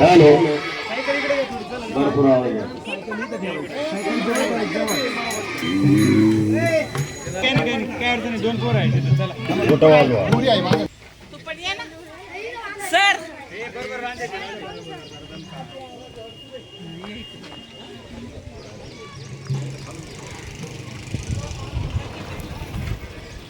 Hello. भरपूर आवाज कुठं वाजवा सर.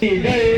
जय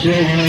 Yeah.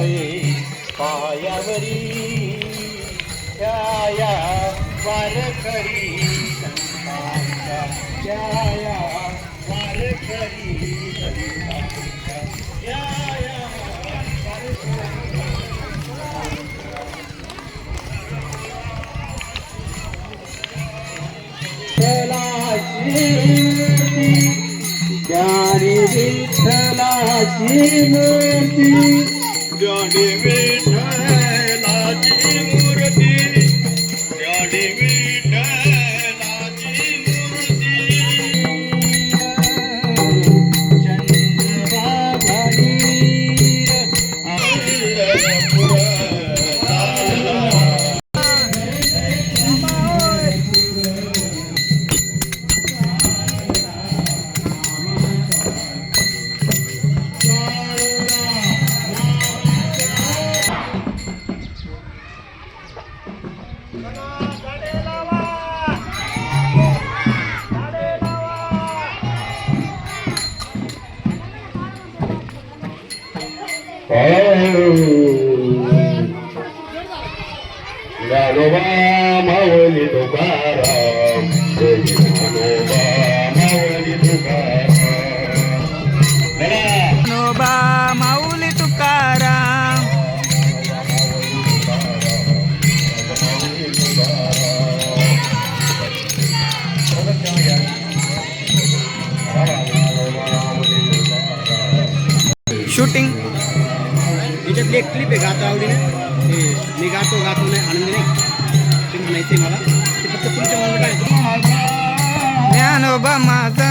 नये पायावरी या वारकरी करी या वारकरी ज्ञानी विठ्ठलाची मूर्ती. ஆடி விட்டார் Hey, क्लिप आहे गातो आवडीने. ते मी गातो गातो नाही आनंदी नाही. ते म्हणायचे मला. ते फक्त तुमच्या मनात आहे? ज्ञानोबा माझा.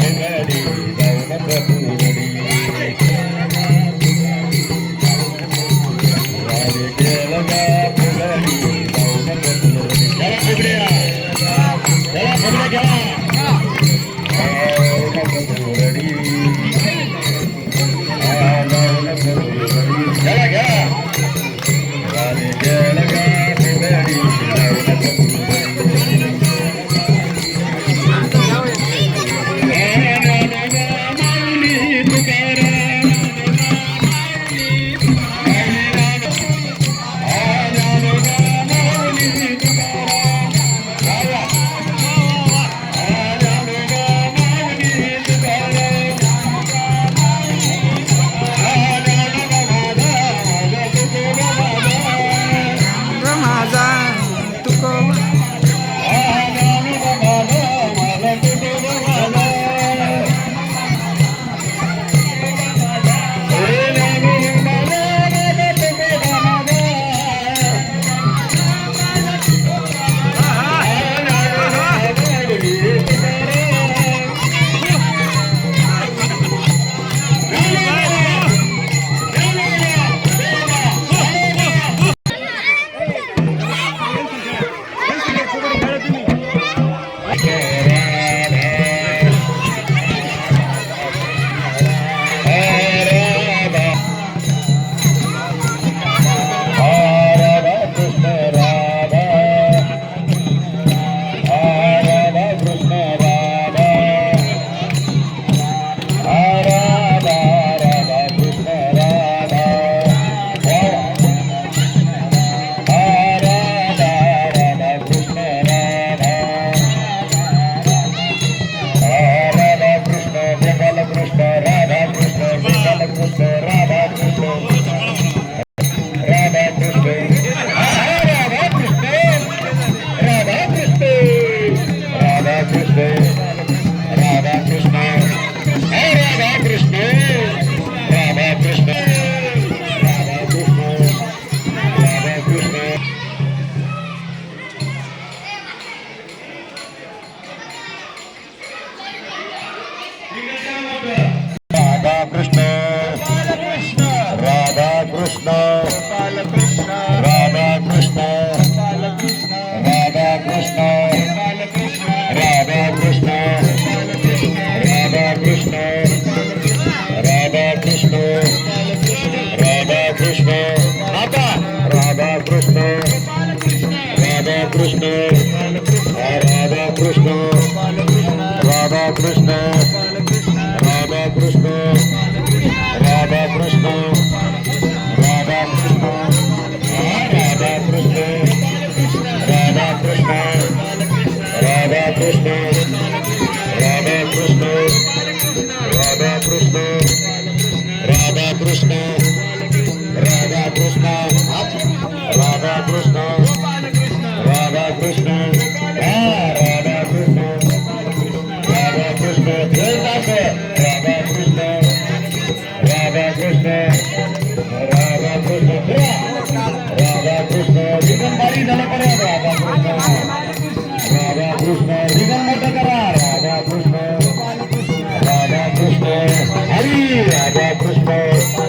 राधा कृष्ण हरी राधा कृष्ण